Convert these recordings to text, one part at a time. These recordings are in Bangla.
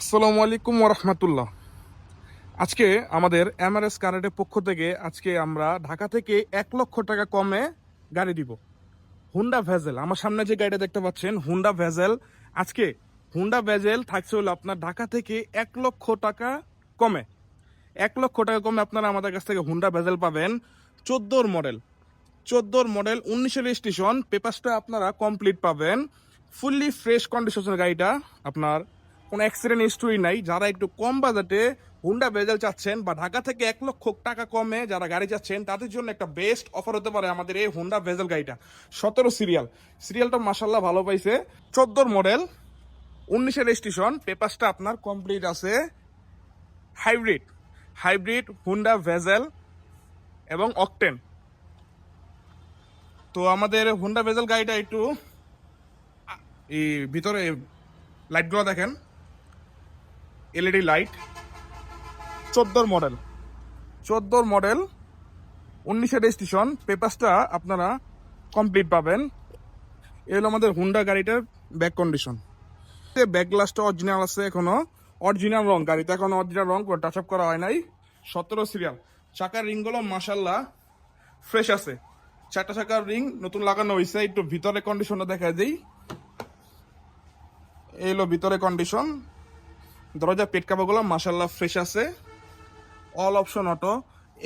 আসসালামু আলাইকুম ওরহমতুল্লাহ আজকে আমাদের এমআরএস কারেটের পক্ষ থেকে আজকে আমরা ঢাকা থেকে এক লক্ষ টাকা কমে গাড়ি দিব। হুন্ডা ভেজেল, আমার সামনে যে গাড়িটা দেখতে পাচ্ছেন, হুন্ডা ভেজেল। আজকে হুন্ডা ভেজেল থাকছে হলো আপনার ঢাকা থেকে এক লক্ষ টাকা কমে। এক লক্ষ টাকা কমে আপনারা আমাদের কাছ থেকে হুন্ডা ভেজেল পাবেন চোদ্দোর মডেল। চোদ্দোর মডেল, উনিশের স্টেশন পেপারসটা আপনারা কমপ্লিট পাবেন। ফুললি ফ্রেশ কন্ডিশনের গাড়িটা আপনার কোনো অ্যাক্সিডেন্ট হিস্টোরি নাই। যারা একটু কম বাজেটে হুন্ডা বেজেল চাচ্ছেন বা ঢাকা থেকে এক লক্ষ টাকা কমে যারা গাড়ি চাচ্ছেন, তাদের জন্য একটা বেস্ট অফার হতে পারে আমাদের এই হুন্ডা ভেজেল গাড়িটা। সতেরো সিরিয়াল সিরিয়ালটা মাসাল্লাহ ভালো পাইছে। চোদ্দোর মডেল উনিশের স্টেশন পেপারসটা আপনার কমপ্লিট আছে। হাইব্রিড হাইব্রিড হুন্ডা ভেজেল এবং অকটেন তো আমাদের হুন্ডা ভেজেল গাড়িটা একটু এই ভিতরে লাইটগুলো দেখেন। এলইডি লাইট চোদ্দোর মডেল চোদ্দোর মডেল উনিশের স্টেশন পেপারসটা আপনারা কমপ্লিট পাবেন। এ হলো আমাদের হুন্ডা গাড়িটার ব্যাক কন্ডিশন ব্যাক গ্লাসটা অরিজিনাল আছে এখনও। অরিজিনাল রং, গাড়িতে এখনও অরিজিনাল রং টাচ আপ করা হয় নাই। সতেরো সিরিয়াল চাকার রিংগুলো মাসাল্লাহ ফ্রেশ আছে। চারটা চাকার রিং নতুন লাগানো হয়েছে একটু ভিতরে কন্ডিশনটা দেখা দিই। এই হলো ভিতরে কন্ডিশন দরজা, পেট কাপড়গুলো মাসাল্লাহ ফ্রেশ আছে। All option auto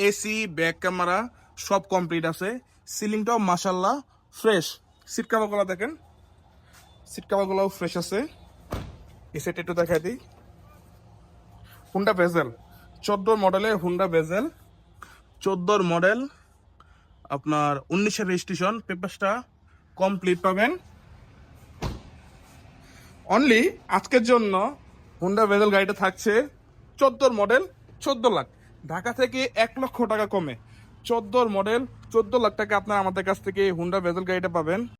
AC back camera সব কমপ্লিট আছে। সিলিংটাও মাসাল্লাহ ফ্রেশ সিট কাপড়গুলো দেখেন। সিট কাপড়গুলোও ফ্রেশ আছে। এই সেট একটু দেখাই দিই। হুন্ডা ভেজেল চোদ্দোর মডেলের হুন্ডা ভেজেল চোদ্দোর মডেল আপনার উনিশের রেজিস্ট্রেশন পেপারসটা কমপ্লিট পাবেন। অনলি আজকের জন্য হুন্ডা ভেজেল গাড়িটা থাকছে চোদ্দোর মডেল চোদ্দ লাখ। ঢাকা থেকে এক লক্ষ টাকা কমে। চোদ্দোর মডেল চোদ্দ লাখ টাকা আপনারা আমাদের কাছ থেকে হুন্ডা ভেজেল গাড়িটা পাবেন।